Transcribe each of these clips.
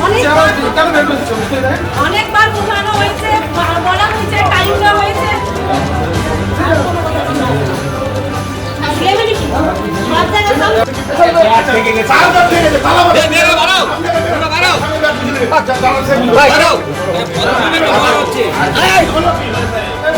অনেকবার অনেকবার বোঝানো হয়েছে বলা হয়েছে টাইম দেওয়া হয়েছে? বাচ্চারা সব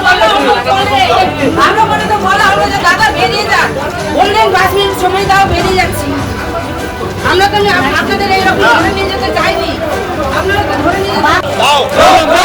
মনে ভালো মনে তো বলা হলো যে দাদা বেরিয়ে যান বললেন পাঁচ মিনিট সময় দাও বেরিয়ে যাচ্ছি আমরা তো আপ- আপনাদের এইরকম ধরে নিয়ে যেতে চাইনি আপনারা তো ধরে নিয়ে যেতে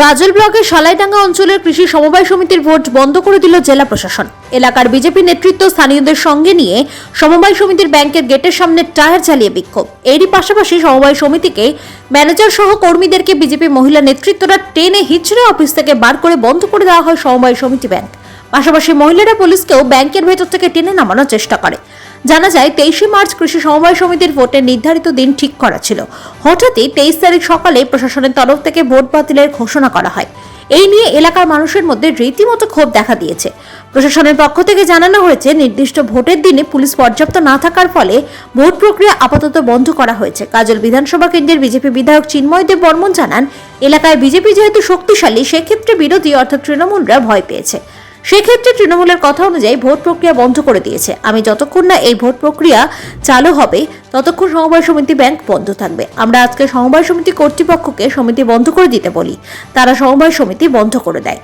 গাজল ব্লকের সালাইডাঙ্গা অঞ্চলের কৃষি সমবায় সমিতির ভোট বন্ধ করে দিল জেলা প্রশাসন। এলাকার বিজেপি নেতৃত্ব স্থানীয়দের সঙ্গে নিয়ে সমবায় সমিতির ব্যাংকের গেটের সামনে টায়ার চালিয়ে বিক্ষোভ। এরই পাশাপাশি সমবায় সমিতিকে ম্যানেজার সহ কর্মীদেরকে বিজেপি মহিলা নেতৃত্বরা টেনে হিচড়ে অফিস থেকে বার করে বন্ধ করে দেওয়া হয় সমবায় সমিতি ব্যাংক। পাশাপাশি মহিলারা পুলিশকেও ব্যাংকের ভেতর থেকে টেনে নামানোর চেষ্টা করে। জানা যায়, তেইশে মার্চ কৃষি সমবায় সমিতির ভোটের নির্ধারিত দিন ঠিক করা ছিল। হঠাৎই তেইশ তারিখ সকালে প্রশাসনের তরফ থেকে ভোট বাতিলের ঘোষণা করা হয়। এই নিয়ে এলাকার মানুষের মধ্যে রীতিমতো ক্ষোভ দেখা দিয়েছে। প্রশাসনের পক্ষ থেকে জানানো হয়েছে, নির্দিষ্ট ভোটের দিনে পুলিশ পর্যাপ্ত না থাকার ফলে ভোট প্রক্রিয়া আপাতত বন্ধ করা হয়েছে। কাজল বিধানসভা কেন্দ্রের বিজেপি বিধায়ক চিন্ময় দেব বর্মন জানান, এলাকায় বিজেপি যেহেতু শক্তিশালী, সেক্ষেত্রে বিরোধী অর্থাৎ তৃণমূলরা ভয় পেয়েছে। সেক্ষেত্রে তৃণমূলের কথা অনুযায়ী ভোট প্রক্রিয়া বন্ধ করে দিয়েছে। আমি যতক্ষণ না এই ভোট প্রক্রিয়া চালু হবে, ততক্ষণ সমবায় সমিতি ব্যাংক বন্ধ থাকবে। আমরা আজকে সমবায় সমিতি কর্তৃপক্ষকে সমিতি বন্ধ করে দিতে বলি। তারা সমবায় সমিতি বন্ধ করে দেয়।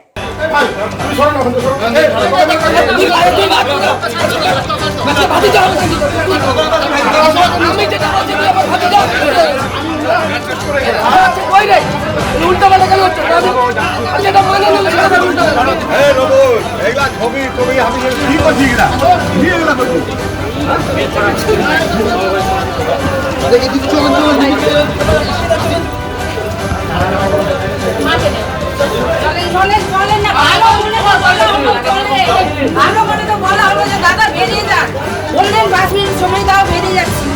এই রবু এইবার ছবি আমি ভালো কর তো বলা হলো যে দাদা বেরিয়ে যান বললেন পাঁচ মিনিট সময় দাও বেরিয়ে যাচ্ছি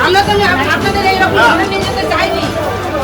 আমরা তো আপ- আপনাদের এইরকম নিয়ে যেতে চাইনি।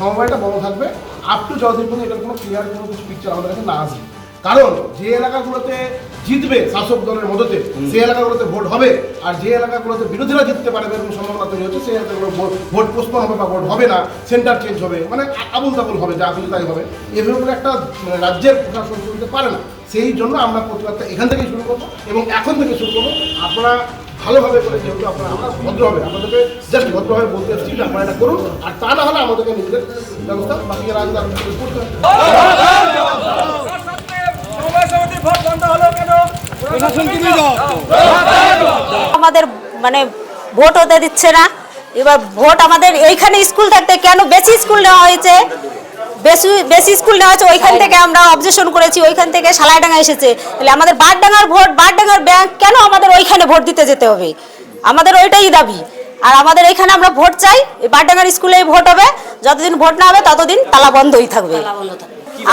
সমবায়টা বন্ধ থাকবে। আপ টু যতদিন পর্যন্ত এটার কোনো ক্লিয়ার কোনো কিছু পিকচার আমাদের কাছে না আসবে। কারণ যে এলাকাগুলোতে জিতবে শাসক দলের মদতে সেই এলাকাগুলোতে ভোট হবে। আর যে এলাকাগুলোতে বিরোধীরা জিততে পারবে এরকম সম্ভাবনা তৈরি হচ্ছে সেই এলাকাগুলো ভোট ভোট পোস্টপন হবে বা ভোট হবে না সেন্টার চেঞ্জ হবে মানে আবুল তাবুল হবে যা কিছু তাই হবে। এভাবে করে একটা মানে রাজ্যের প্রশাসন চলতে পারে না। সেই জন্য আমরা প্রতিবাদটা এখান থেকেই শুরু করব এবং এখন থেকে শুরু করব। আপনারা ভালোভাবে করে যেহেতু আপনারা আমরা ভদ্রভাবে আপনাদেরকে জাস্ট ভদ্রভাবে বলতে এসেছি আপনারা এটা করুন, আর তা না হলে আমাদেরকে নিজেদের ব্যবস্থা বাকি আমাদের মানে ভোট হতে দিচ্ছে না। এবার ভোট আমাদের এইখানে স্কুল থাকতে কেন বেশি স্কুল নেওয়া হয়েছে? বেশি বেশি স্কুল নেওয়া হয়েছে ওইখান থেকে আমরা অবজেকশন করেছি ওইখান থেকে সালাইডাঙ্গা এসেছে। তাহলে আমাদের বারডাঙ্গার ভোট বারডাঙ্গার ব্যাংক কেন আমাদের ওইখানে ভোট দিতে যেতে হবে? আমাদের ওইটাই দাবি। আর আমাদের এখানে আমরা ভোট চাই এই বারডাঙ্গার স্কুলেই ভোট হবে যতদিন ভোট না হবে ততদিন তালা বন্ধই থাকবে।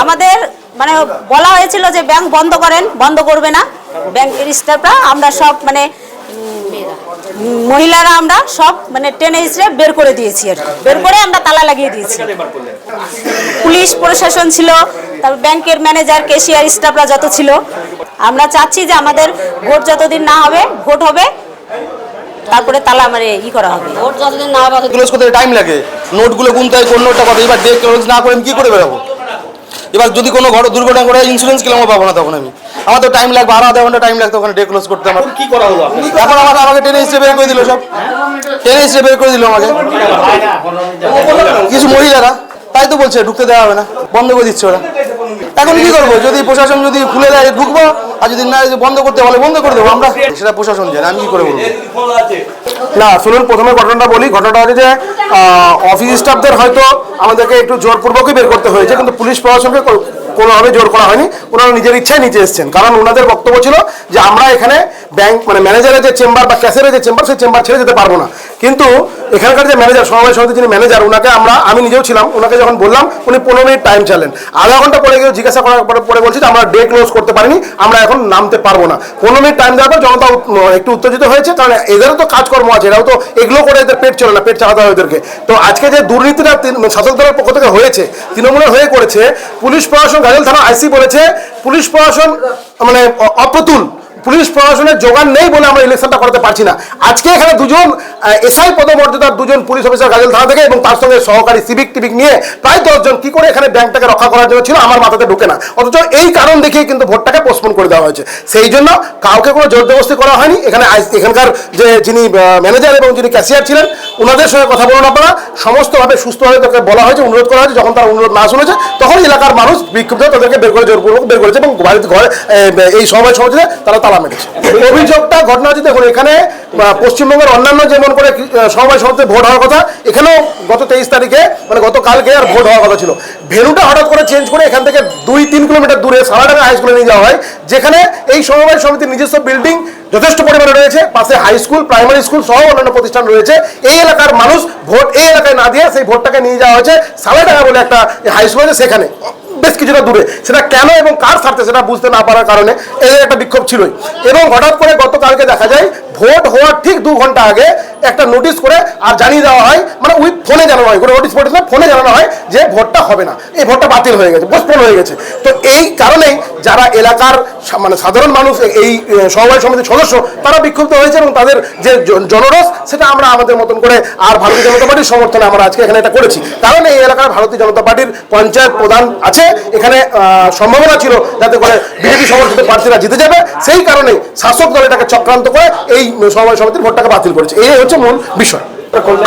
আমাদের মানে বলা হয়েছিল যে ব্যাংক বন্ধ করেন বন্ধ করবে না। ব্যাংকের স্টাফরা আমরা সব মানে মহিলারা আমরা সব মানে টেনে হিসেবে বের করে দিয়েছি আর কি। বের করে আমরা তালা লাগিয়ে দিয়েছি। পুলিশ প্রশাসন ছিল তারপর ব্যাংকের ম্যানেজার কেশিয়ার স্টাফরা যত ছিল। আমরা চাচ্ছি যে আমাদের ভোট যতদিন না হবে ভোট হবে তারপরে তালা মানে ই করা হবে। ভোট যতদিন না হবে ক্লোজ করতে টাইম লাগে। নোটগুলো গুনতে হয় কোন নোটটা কত? এবার ক্লোজ না করে আমি কী করে বেরোবো? এবার যদি কোনো ঘর দুর্ঘটনা করে ইন্স্যুরেন্স ক্লেমও পাবো না তখন আমি। আমার তো টাইম লাগবে আরও আধা ঘণ্টা টাইম লাগতো ওখানে ডে ক্লোজ করতে আমার। কি করা হলো এখন আমার আমাকে টেনে হিসেবে বের করে দিল সব। টেনে হিসেবে বের করে দিল আমাকে। কিছু মহিলারা তাই তো বলছে ঢুকতে দেওয়া হবে না। বন্ধ করে দিচ্ছে ওরা। এখন কি করব? যদি প্রশাসন যদি খুলে দেয়, ঢুকবো, আর যদি না বন্ধ করতে বলে, বন্ধ করে দেবো। আমরা সেটা প্রশাসন জানে, আমি কি করে বলব? না, শুনুন, প্রথমে ঘটনাটা বলি। ঘটনাটা হচ্ছে যে অফিস স্টাফদের হয়তো আমাদেরকে একটু জোরপূর্বকই বের করতে হয়েছে, কিন্তু পুলিশ প্রশাসনকে কোনোভাবে জোর করা হয়নি। ওনারা নিজের ইচ্ছায় নিচে এসেছেন। কারণ ওনাদের বক্তব্য ছিল যে, আমরা এখানে ব্যাংক মানে ম্যানেজারের যে চেম্বার বা ক্যাশের যে চেম্বার সেই চেম্বার ছেড়ে যেতে পারব না। কিন্তু এখানকার যে ম্যানেজার সমবায় সমিতির যিনি ম্যানেজার ওনাকে আমরা, আমি নিজেও ছিলাম ওনাকে যখন বললাম, উনি পনেরো মিনিট টাইম চালেন আধা ঘণ্টা পরে গিয়ে জিজ্ঞাসা করার পরে বলছি যে, আমরা ডে ক্লোজ করতে পারিনি, আমরা এখন নামতে পারব না। পনেরো মিনিট টাইম দেওয়ার পর জনতা একটু উত্তেজিত হয়েছে, কারণ এদেরও তো কাজকর্ম আছে, এরাও তো এগুলো করে এদের পেট চলে না, পেট চালাতে হয় ওদেরকে। তো আজকে যে দুর্নীতিটা শাসক দলের পক্ষ থেকে হয়েছে তৃণমূলের হয়ে করেছে, পুলিশ প্রশাসন, গাজল থানা আইসি বলেছে, পুলিশ প্রশাসন মানে অপ্রতুল। পুলিশ প্রশাসনের যোগান নেই বলে আমরা ইলেকশনটা করাতে পারছি না। আজকে এখানে দুজন এসআই পদমর্যাদার দুজন পুলিশ অফিসার গাজল থানা থেকে এবং তার সঙ্গে সহকারী সিভিক টিভিক নিয়ে প্রায় দশজন কি করে এখানে ব্যাংকটাকে রক্ষা করার জন্য ছিল আমার মাথাতে ঢুকে না। অথচ এই কারণ দেখিয়ে কিন্তু ভোটটাকে পোস্টপোন করে দেওয়া হয়েছে। সেই জন্য কাউকে কোনো জোরজবস্তি করা হয়নি। এখানে এখানকার যে যিনি ম্যানেজার এবং যিনি ক্যাশিয়ার ছিলেন ওনাদের সঙ্গে কথা বলুন আপনারা। সমস্তভাবে সুস্থভাবে তাকে বলা হয়েছে অনুরোধ করা হয়েছে। যখন তারা অনুরোধ না শুনেছে তখন এলাকার মানুষ বিক্ষুব্ধ তাদেরকে বের করে জোরপূর্বক বের করেছে এবং বাড়িতে ঘরে এই সময় সমাজে তারা তালা মেরেছে। অভিযোগটা ঘটনা হচ্ছে দেখুন এখানে পশ্চিমবঙ্গের অন্যান্য যেমন করে আহ, সমবায় সমিতিতে ভোট হওয়ার কথা এখানেও গত তেইশ তারিখে মানে গতকালকে আর ভোট হওয়ার কথা ছিল। ভেনুটা হঠাৎ করে চেঞ্জ করে এখান থেকে দুই তিন কিলোমিটার দূরে সারাডাঙ্গা হাই স্কুলে নিয়ে যাওয়া হয় যেখানে এই সমবায় সমিতির নিজস্ব বিল্ডিং যথেষ্ট পরিমাণে রয়েছে পাশে হাই স্কুল প্রাইমারি স্কুল সহ অন্যান্য প্রতিষ্ঠান রয়েছে। এই এলাকার মানুষ ভোট এই এলাকায় না দিয়ে সেই ভোটটাকে নিয়ে যাওয়া হয়েছে সালাডাঙ্গা বলে একটা হাই স্কুল আছে সেখানে। বেশ কিছুটা দূরে। সেটা কেন এবং কার স্বার্থে সেটা বুঝতে না পারার কারণে এদের একটা বিক্ষোভ ছিলই। এবং হঠাৎ করে গতকালকে দেখা যায়, ভোট হওয়ার ঠিক দু ঘণ্টা আগে একটা নোটিশ করে আর জানিয়ে দেওয়া হয় মানে উইথ ফোনে জানানো হয়, কোনো নোটিশ না ফোনে জানানো হয় যে ভোটটা হবে না। এই ভোটটা বাতিল হয়ে গেছে পোস্টপোন হয়ে গেছে। তো এই কারণেই যারা এলাকার মানে সাধারণ মানুষ এই সমবায় সমিতির সদস্য, তারা বিক্ষুব্ধ হয়েছে এবং তাদের যে জন- জনরস সেটা আমরা আমাদের মতন করে আর ভারতীয় জনতা পার্টির সমর্থনে আমরা আজকে এখানে এটা করেছি। কারণ এই এলাকার ভারতীয় জনতা পার্টির পঞ্চায়েত প্রধান আছে, এখানে সম্ভাবনা ছিল যাতে করে বিজেপি সমর্থিত প্রার্থীরা জিতে যাবে। সেই কারণে শাসক দল এটাকে চক্রান্ত করে এই সমবায় সমিতির ভোটটাকে বাতিল করেছে। এই হচ্ছে মূল বিষয়।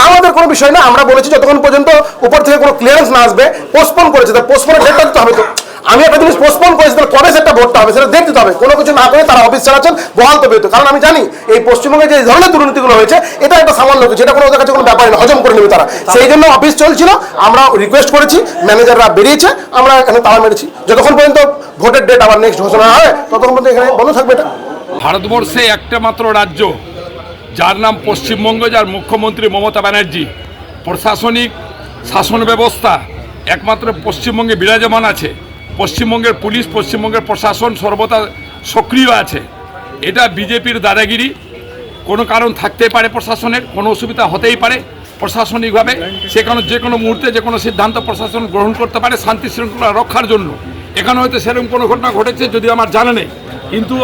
আমাদের কোনো বিষয় না, আমরা বলেছি যতক্ষণ পর্যন্ত উপর থেকে কোনো ক্লিয়ারেন্স না আসবে পোস্টপোন করেছে। তা পোস্টপোনের ডেটটা দিতে হবে তো। আমি একটা জিনিস পোস্টপোন করেছি, তাহলে কবে সেটা ভোটটা হবে? সেটা দিতে হবে। কোনো কিছু না করে তারা অফিস চালাচ্ছেন বহাল তবে কারণ আমি জানি, এই পশ্চিমবঙ্গে যে ধরনের দুর্নীতিগুলো হয়েছে, এটা একটা সামান্য কিছু, এটা কোনো ওদের কাছে কোনো ব্যাপার না, হজম করে নেবে তারা। সেই জন্য অফিস চলছিল, আমরা রিকোয়েস্ট করেছি ম্যানেজাররা বেরিয়েছে, আমরা এখানে তালা মেরেছি। যতক্ষণ পর্যন্ত ভোটের ডেট আবার নেক্সট ঘোষণা হয়, ততক্ষণ পর্যন্ত এখানে বন্ধ থাকবে এটা। ভারতবর্ষে একটা মাত্র রাজ্য যার নাম পশ্চিমবঙ্গ, যার মুখ্যমন্ত্রী মমতা ব্যানার্জি। প্রশাসনিক শাসন ব্যবস্থা একমাত্র পশ্চিমবঙ্গে বিরাজমান আছে। পশ্চিমবঙ্গের পুলিশ, পশ্চিমবঙ্গের প্রশাসন সর্বদা সক্রিয় আছে। এটা বিজেপির দাদাগিরি। কোনো কারণ থাকতে পারে প্রশাসনের, কোনো অসুবিধা হতেই পারে প্রশাসনিকভাবে। সে সেখানে যে কোনো মুহূর্তে যে কোনো সিদ্ধান্ত প্রশাসন গ্রহণ করতে পারে শান্তি শৃঙ্খলা রক্ষার জন্য। এখানে হয়তো সেরকম কোনো ঘটনা ঘটেছে যদি আমার জানা নেই। কিন্তু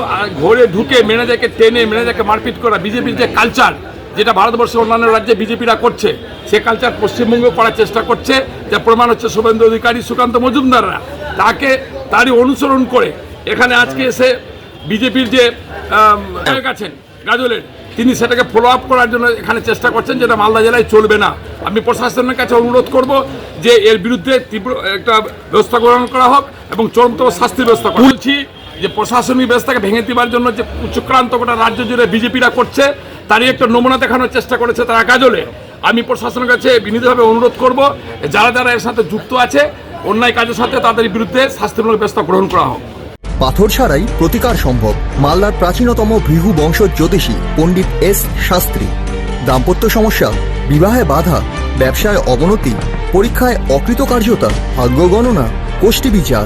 ঘরে ঢুকে ম্যানেজারকে টেনে ম্যানেজারকে মারপিট করা বিজেপির যে কালচার যেটা ভারতবর্ষের অন্যান্য রাজ্যে বিজেপিরা করছে, সে কালচার পশ্চিমবঙ্গে করার চেষ্টা করছে। যা প্রমাণ হচ্ছে শুভেন্দু অধিকারী, সুকান্ত মজুমদাররা। তাকে তারই অনুসরণ করে এখানে আজকে এসে বিজেপির যে আছেন, গাজলের, তিনি সেটাকে ফলো আপ করার জন্য এখানে চেষ্টা করছেন, যেটা মালদা জেলায় চলবে না। আমি প্রশাসনের কাছে অনুরোধ করব যে এর বিরুদ্ধে তীব্র একটা ব্যবস্থা গ্রহণ করা হোক এবং চরমতম শাস্তির ব্যবস্থা করা হোক। বলছি যে প্রশাসনিক ব্যবস্থাকে ভেঙে দেওয়ার জন্য যে চক্রান্ত গোটা রাজ্য জুড়ে বিজেপিরা করছে, তারই একটা নমুনা দেখানোর চেষ্টা করেছে তারা কাজলে। আমি প্রশাসনের কাছে বিনীতভাবে অনুরোধ করব, যারা যারা এর সাথে যুক্ত আছে, অন্যায় কাজের সাথে তাদের বিরুদ্ধে শাস্তিমূলক ব্যবস্থা গ্রহণ করা হোক। পাথর ছাড়াই প্রতিকার সম্ভব। মালদার প্রাচীনতম ভৃগু বংশ জ্যোতিষী পণ্ডিত এস শাস্ত্রী। দাম্পত্য সমস্যা, বিবাহে বাধা, ব্যবসায় অবনতি, পরীক্ষায় অকৃতকার্যতা, ভাগ্য গণনা গোষ্ঠী বিচার।